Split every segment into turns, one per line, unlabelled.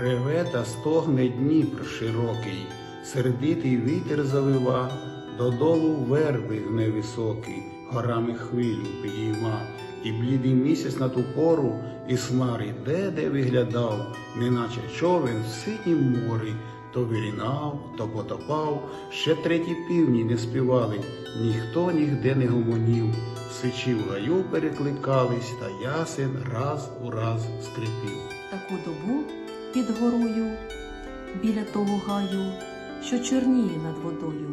Реве та стогне Дніпр широкий, сердитий вітер завива, додолу верби невисокий, горами хвилю підійма, і блідий місяць на ту пору, і смари де де виглядав, неначе човен в синім морі, то вирінав, то потопав, ще треті півні не співали, ніхто нігде не гомонів, сичі в гаю перекликались, та ясен раз у раз скрипів.
таку добу під горою, біля того гаю, що чорніє над водою,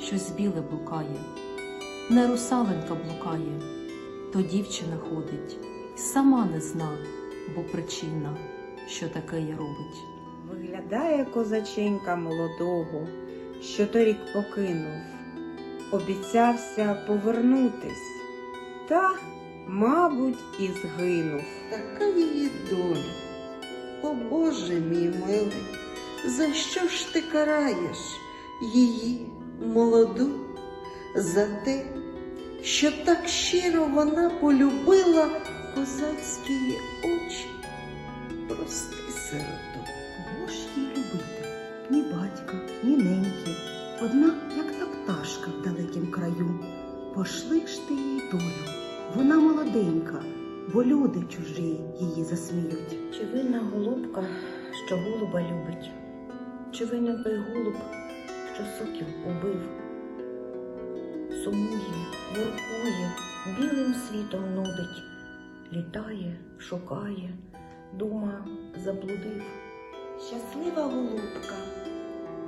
щось біле блукає, не русаленька блукає, то дівчина ходить, й сама не зна, бо причина, що таке я робить.
Виглядає козаченька молодого, що торік покинув, обіцявся повернутись, та, мабуть, і згинув.
Така її доля. О Боже мій милий, за що ж ти караєш її молоду? За те, що так щиро вона полюбила козацькі очі. Прости, сироту.
Кого ж їй любити? Ні батька, ні неньки. Одна, як та пташка в далекім краю. Пошли ж ти їй долю. Вона молоденька, бо люди чужі її засміють.
Чи винна голубка, що голуба любить? Чи винен той голуб, що сокіл убив? Сумує, воркує, білим світом нудить, літає, шукає, дума заблудив.
Щаслива голубка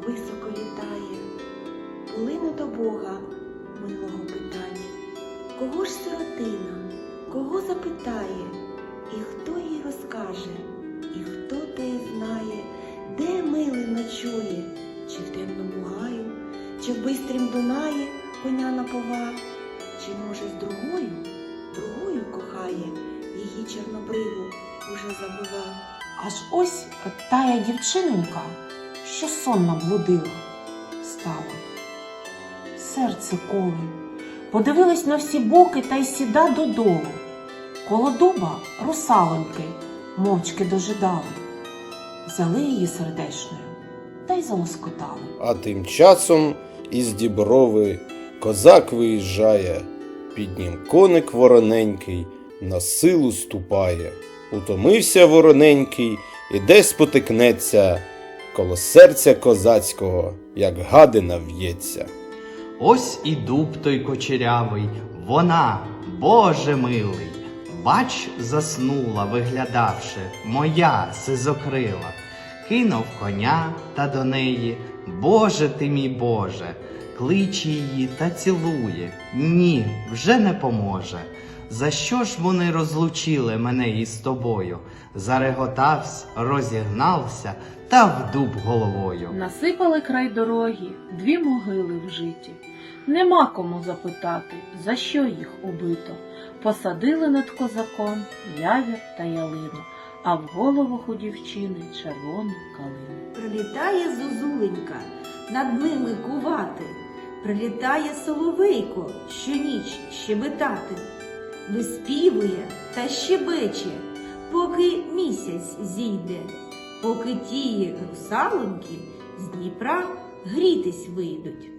високо літає, полине до Бога милого питать. Кого ж сиротина, кого запитає, і хто їй розкаже, і хто те знає, де милий ночує, чи в темному гаю, чи в бистрім Дунаї коня напова, чи може з другою, другою кохає, її чорнобриву уже забував.
Аж ось тая дівчинонька, що сонно блудила, стала. Серце коле, подивилась на всі боки та й сіда додолу. Коло дуба русалоньки мовчки дожидали. Взяли її сердечною та й залоскотали.
А тим часом із діброви козак виїжджає, під ним коник вороненький на силу ступає. Утомився вороненький і десь потикнеться, коло серця козацького, як гадина в'ється.
Ось і дуб той кочерявий, вона, Боже милий, бач, заснула, виглядавши, моя сизокрила, кинув коня та до неї, Боже ти мій Боже, кличе її та цілує. Ні, вже не поможе. За що ж вони розлучили мене із тобою? Зареготався, розігнався та в дуб головою.
Насипали край дороги дві могили в житті. Нема кому запитати, за що їх убито. Посадили над козаком явір та ялину, а в головах у дівчини червону калину.
Прилітає зозуленька над ними кувати, прилітає соловейко щоніч щебетати, виспівує та щебече, поки місяць зійде, поки тії русалоньки з Дніпра грітись вийдуть.